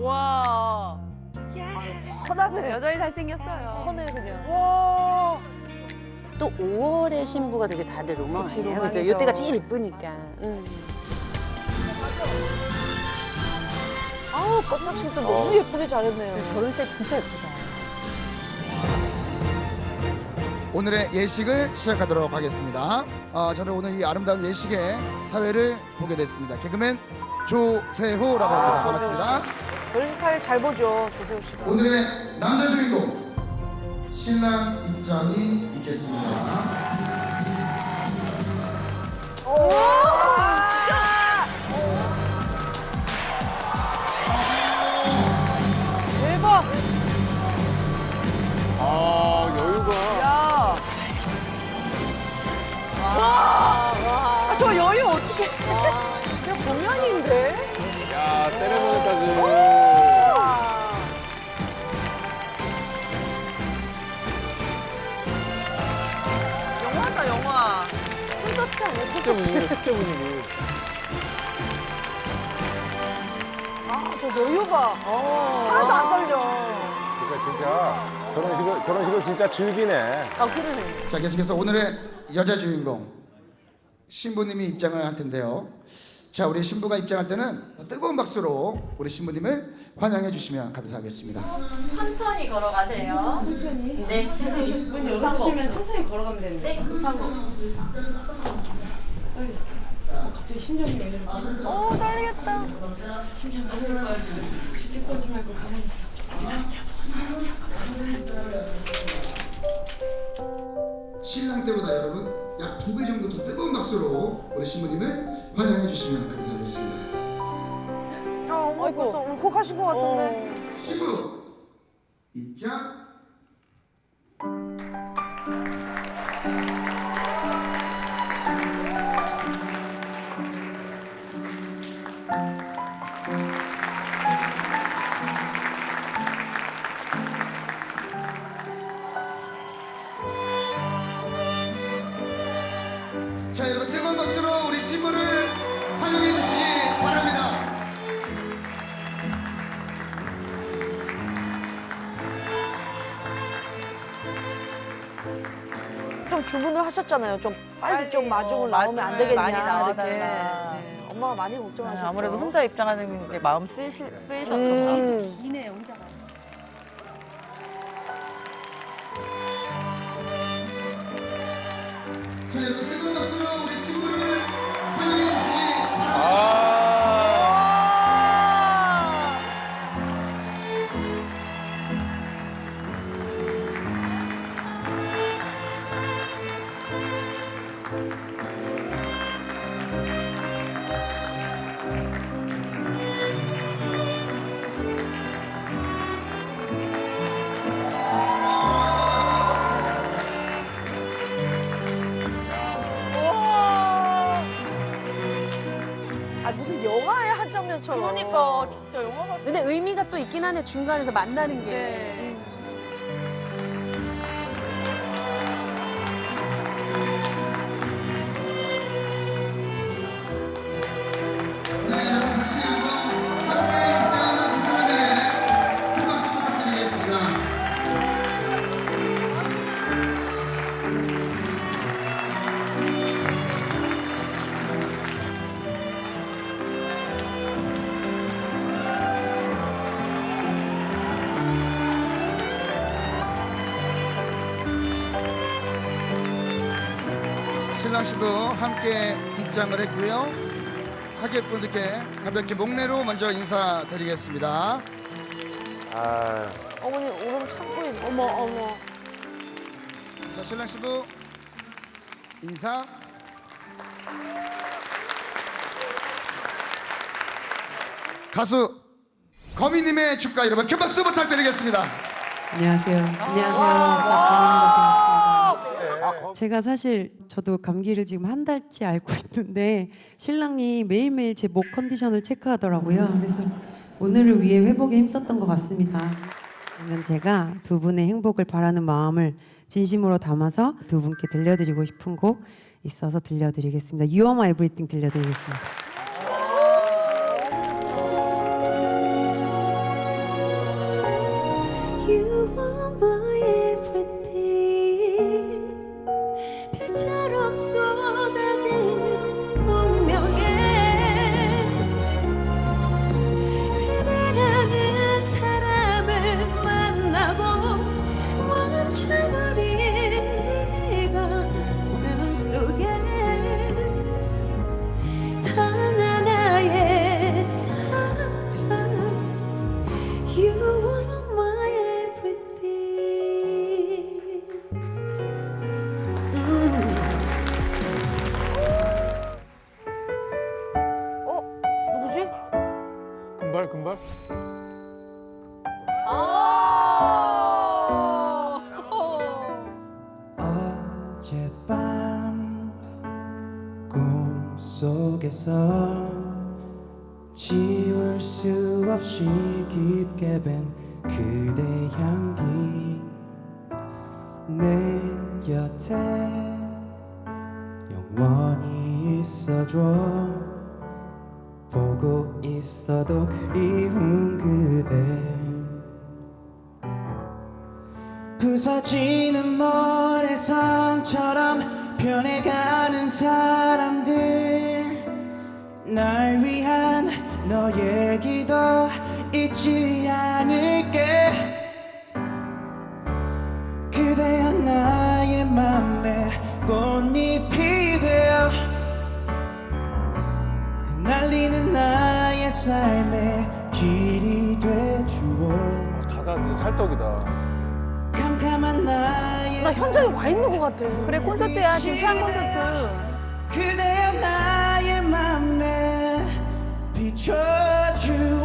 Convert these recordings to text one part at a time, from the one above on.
와. 커다네. 여전히 잘생겼어요. 커네 그냥. 와. 또 5월의 신부가 되게 다들 그치, 로망이에요. 그죠? 로망이죠. 이때가 제일 이쁘니까. 음. 아우 껍질도 너무 예쁘게 잘했네요. 결혼식 진짜 예쁘다. 오늘의 예식을 시작하도록 하겠습니다. 어, 저는 오늘 이 아름다운 예식의 사회를 보게 됐습니다. 개그맨 조세호라고 합니다. 반갑습니다. 사회 잘 보죠 조세호 씨가. 오늘의 남자 주인공 신랑 입장이 있겠습니다. 축제 분위기 축제 분위기 아 저 여유 봐. 하나도 안 떨려. 그러니까 진짜 결혼식을 결혼식을 진짜 즐기네 아 그러네. 자 계속해서 오늘의 여자 주인공 신부님이 입장을 할 텐데요. 자 우리 신부가 입장할 때는 뜨거운 박수로 우리 신부님을 환영해 주시면 감사하겠습니다. 천천히 걸어가세요. 천천히? 네. 문 열어주시면 천천히 걸어가면 되는데. 네, 급한 거 없습니다. 오 떨리겠다. 신랑 때보다 여러분 약 두 배 정도 더 뜨거운 박수로 우리 신부님을 환영해 주시면 감사하겠습니다. 어, 어머 벌써 울컥하신 것 같은데. 신부 입장. 자 여러분 뜨거운 박수로 우리 신부를 환영해 주시기 바랍니다. 좀 주문을 하셨잖아요. 좀 빨리, 빨리, 좀 마중을 어, 나오면 안 마중을 되겠냐 많이 나와달라. 이렇게. 네, 엄마가 많이 걱정하셨죠. 아무래도 혼자 입장하는 게 마음 쓰이시, 쓰이셨던 것 같아요. 음. 기네 혼자가. 진짜 영화 같아. 근데 의미가 또 있긴 하네. 중간에서 만나는 게. 네. 네, 신랑 신부 함께 입장을 했고요. 하객분들께 가볍게 목례로 먼저 인사드리겠습니다. 아, 어머니 울음 참고 있네. 어머 어머. 자, 신랑 신부 인사. 가수 거미님의 축가 여러분 큰 박수 부탁드리겠습니다. 안녕하세요. 안녕하세요. 반갑습니다. 제가 사실 저도 감기를 지금 한 달째 앓고 있는데 신랑이 매일매일 제 목 컨디션을 체크하더라고요. 그래서 오늘을 위해 회복에 힘썼던 것 같습니다. 그러면 제가 두 분의 행복을 바라는 마음을 진심으로 담아서 두 분께 들려드리고 싶은 곡 있어서 들려드리겠습니다. You are my everything 들려드리겠습니다. 속에서 지울 수 없이 깊게 밴 그대 향기. 내 곁에 영원히 있어줘. 보고 있어도 그리운 그대. 부서지는 모래성처럼 변해가는 사람들 날 위한 너의 기도 잊지 않을게 그대여 나의 맘에 꽃잎이 되어 날리는 나의 삶의 길이 돼주오 가사 진짜 찰떡이다. 캄캄한 나의 나 현장에 와 있는 것 같아. 그래 콘서트야 진짜 콘서트. 그대여 나의 맘에 비춰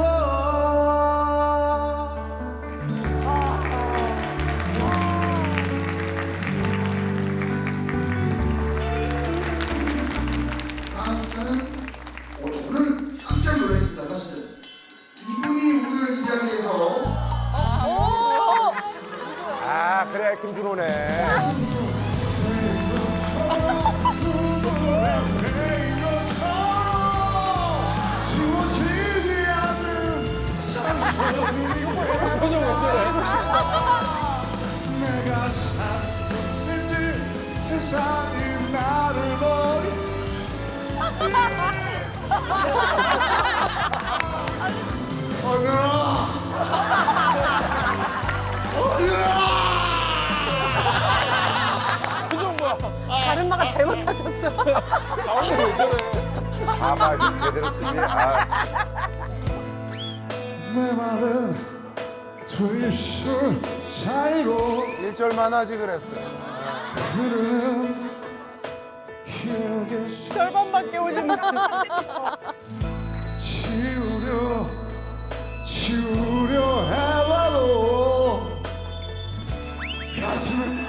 아. 내 말은 트위스 사이로 1절만 하지 그랬어. 흐르는 기억의 수 절반밖에 오지 마. 지우려 지우려 해봐도 가슴에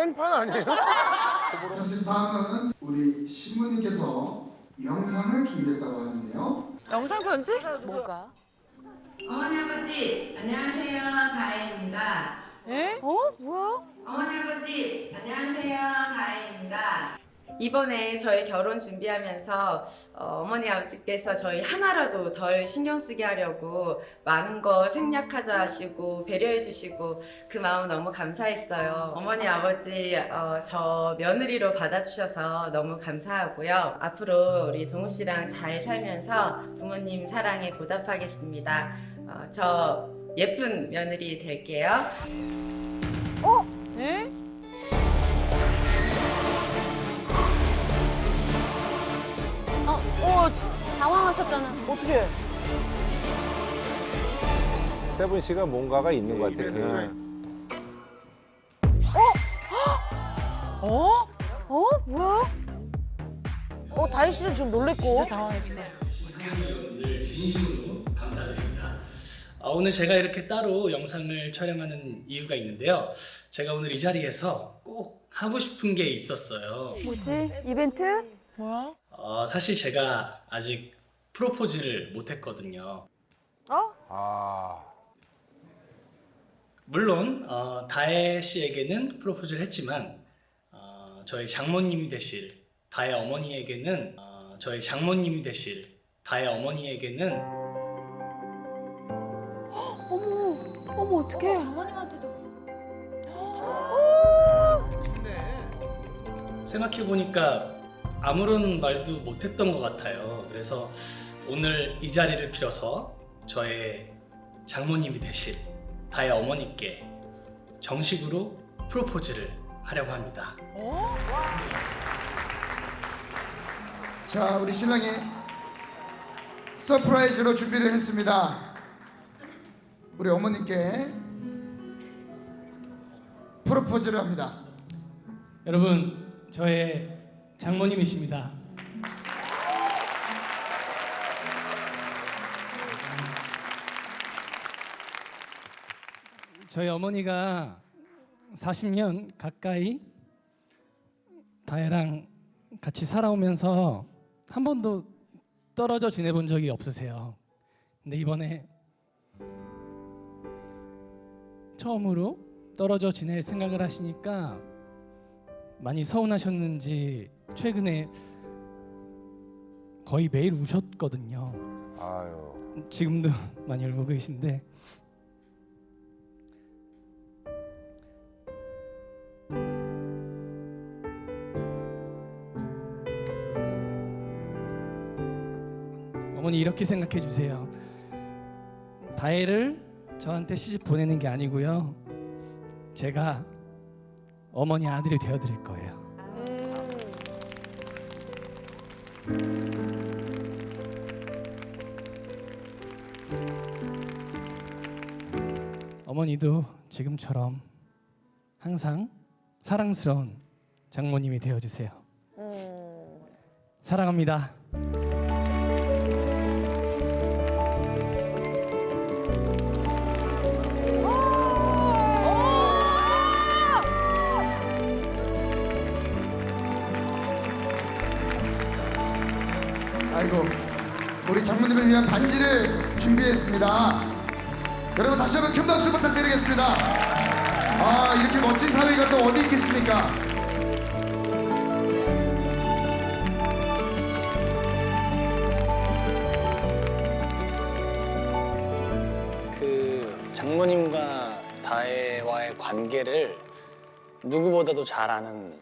깽판 아니에요? 그래서 다음은 우리 신부님께서 영상을 준비했다고 하는데요 영상 편지? 뭐가? 어머니 아버지 안녕하세요 다혜입니다. 에? 어? 뭐야? 어머니 아버지 안녕하세요 다혜입니다. 이번에 저희 결혼 준비하면서 어, 어머니 아버지께서 저희 하나라도 덜 신경 쓰게 하려고 많은 거 생략하자 하시고 배려해 주시고 그 마음 너무 감사했어요. 어머니 아버지 어, 저 며느리로 받아주셔서 너무 감사하고요. 앞으로 우리 동우 씨랑 잘 살면서 부모님 사랑에 보답하겠습니다. 어, 저 예쁜 며느리 될게요. 에? 어 어, 지- 당황하셨잖아. 어떻게? 세븐 씨가 뭔가가 있는 것 같아. 요 어? 어? 뭐야? 어, 다희 씨는 지금 놀랬고. 진짜 당황했어. 늘 진심으로 감사드립니다. 아, 오늘 제가 이렇게 따로 영상을 촬영하는 이유가 있는데요. 제가 오늘 이 자리에서 꼭 하고 싶은 게 있었어요. 뭐지? 이벤트? 뭐야? 어, 사실 제가 아직 프로포즈를 못했거든요. 어? 아. 물론 어, 다혜 씨에게는 프로포즈를 했지만 어, 저희 장모님이 되실 다혜 어머니에게는 어, 저희 장모님이 되실 다혜 어머니에게는 어머, 어머, 어떡해. 어머님한테도. 생각해 보니까 아무런 말도 못했던 것 같아요. 그래서 오늘 이 자리를 빌어서 저의 장모님이 되실 다혜 어머니께 정식으로 프로포즈를 하려고 합니다. 자, 우리 신랑이 서프라이즈로 준비를 했습니다. 우리 어머님께 프로포즈를 합니다. 여러분, 저의 장모님이십니다. 저희 어머니가 40년 가까이 다혜랑 같이 살아오면서 한 번도 떨어져 지내본 적이 없으세요. 근데 이번에 처음으로 떨어져 지낼 생각을 하시니까 많이 서운하셨는지 최근에 거의 매일 우셨거든요. 아유. 지금도 많이 울고 계신데 어머니 이렇게 생각해 주세요. 다혜를 저한테 시집 보내는 게 아니고요. 제가 어머니 아들이 되어 드릴 거예요. 어머니도 지금처럼 항상 사랑스러운 장모님이 되어 주세요. 사랑합니다. 위한 반지를 준비했습니다. 여러분 다시 한번 큰 박수 부탁드리겠습니다. 아, 이렇게 멋진 사위가 또 어디 있겠습니까? 그 장모님과 다혜와의 관계를 누구보다도 잘 아는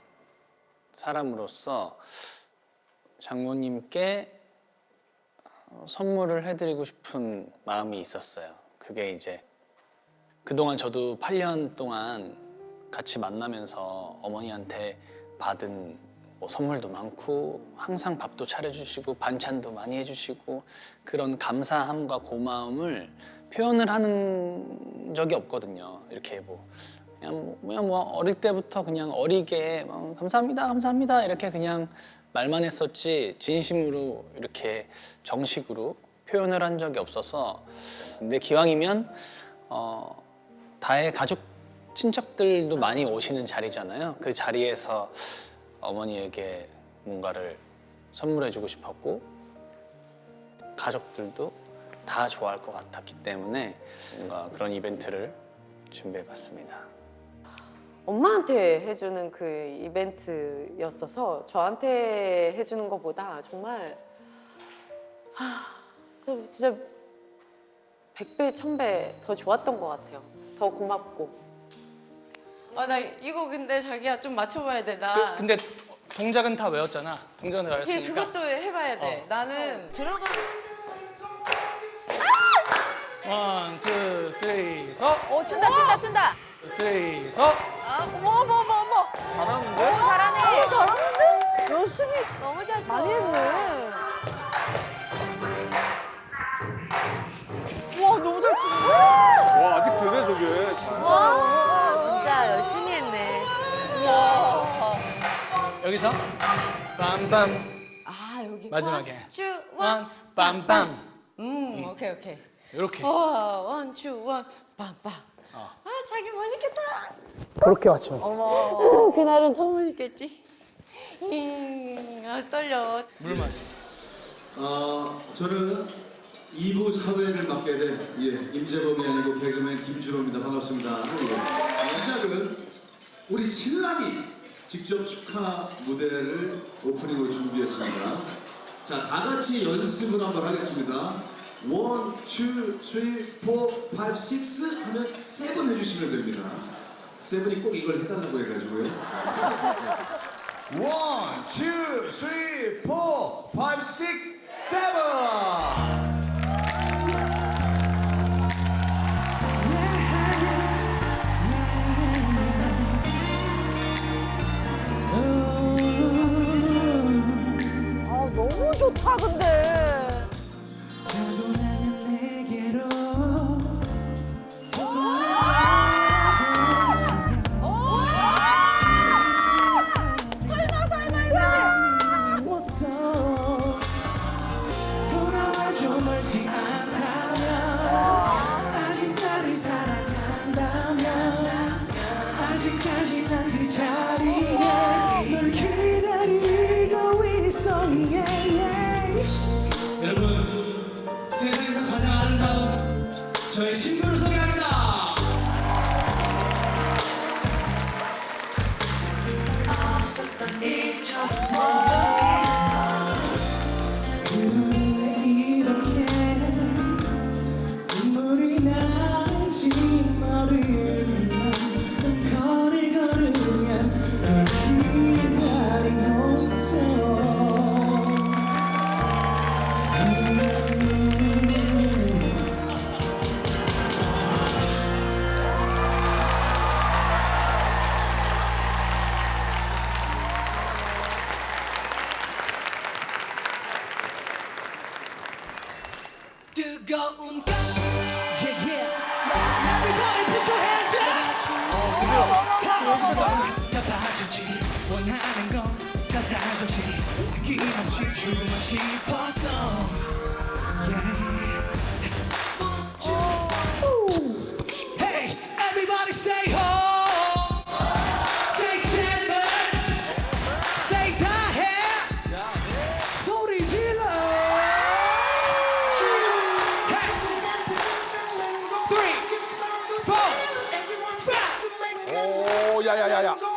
사람으로서 장모님께 어, 선물을 해드리고 싶은 마음이 있었어요. 그게 이제 그동안 저도 8년 동안 같이 만나면서 어머니한테 받은 뭐 선물도 많고 항상 밥도 차려주시고 반찬도 많이 해주시고 그런 감사함과 고마움을 표현을 하는 적이 없거든요. 이렇게 뭐 그냥 뭐, 그냥 뭐 어릴 때부터 그냥 어리게 뭐 감사합니다, 감사합니다 이렇게 그냥 말만 했었지 진심으로 이렇게 정식으로 표현을 한 적이 없어서 근데 기왕이면 어, 다의 가족 친척들도 많이 오시는 자리잖아요. 그 자리에서 어머니에게 뭔가를 선물해주고 싶었고 가족들도 다 좋아할 것 같았기 때문에 뭔가 그런 이벤트를 준비해봤습니다. 엄마한테 해주는 그 이벤트였어서 저한테 해주는 것보다 정말 하, 진짜 100배, 1000배 더 좋았던 것 같아요. 더 고맙고. 아, 나 이거 근데 자기야 좀 맞춰봐야 돼. 나. 근데 동작은 다 외웠잖아. 동작은 다 외웠으니까. 그것도 해봐야 돼. 나는 들어가. 원, 투, 쓰리, 서. 어, 춘다, 춘다, 춘다. 쓰리, 서. 빰빰 아, 여기. 마지막에 주, 원. 원 빰빰 음, 오케이, 오케이. 이렇게 와, 원, 주, 원, 빰빰. 어. 아, 자기 맛있겠다. 그렇게 맞춰. 어머. 그날은 더 맛있겠지. 잉, 아, 떨려. 물 마셔. 어, 저는 2부 사회를 맡게 된 예, 임재범이 아니고 개그맨 김준호입니다. 반갑습니다. 예. 시작은 우리 신랑이 직접 축하 무대를 오프닝으로 준비했습니다. 자, 다 같이 연습을 한번 하겠습니다. 1, 2, 3, 4, 5, 6 하면 7 해주시면 됩니다. 7이 꼭 이걸 해달라고 해가지고요. 1, 2, 3, 4, 5, 6, 7! Three,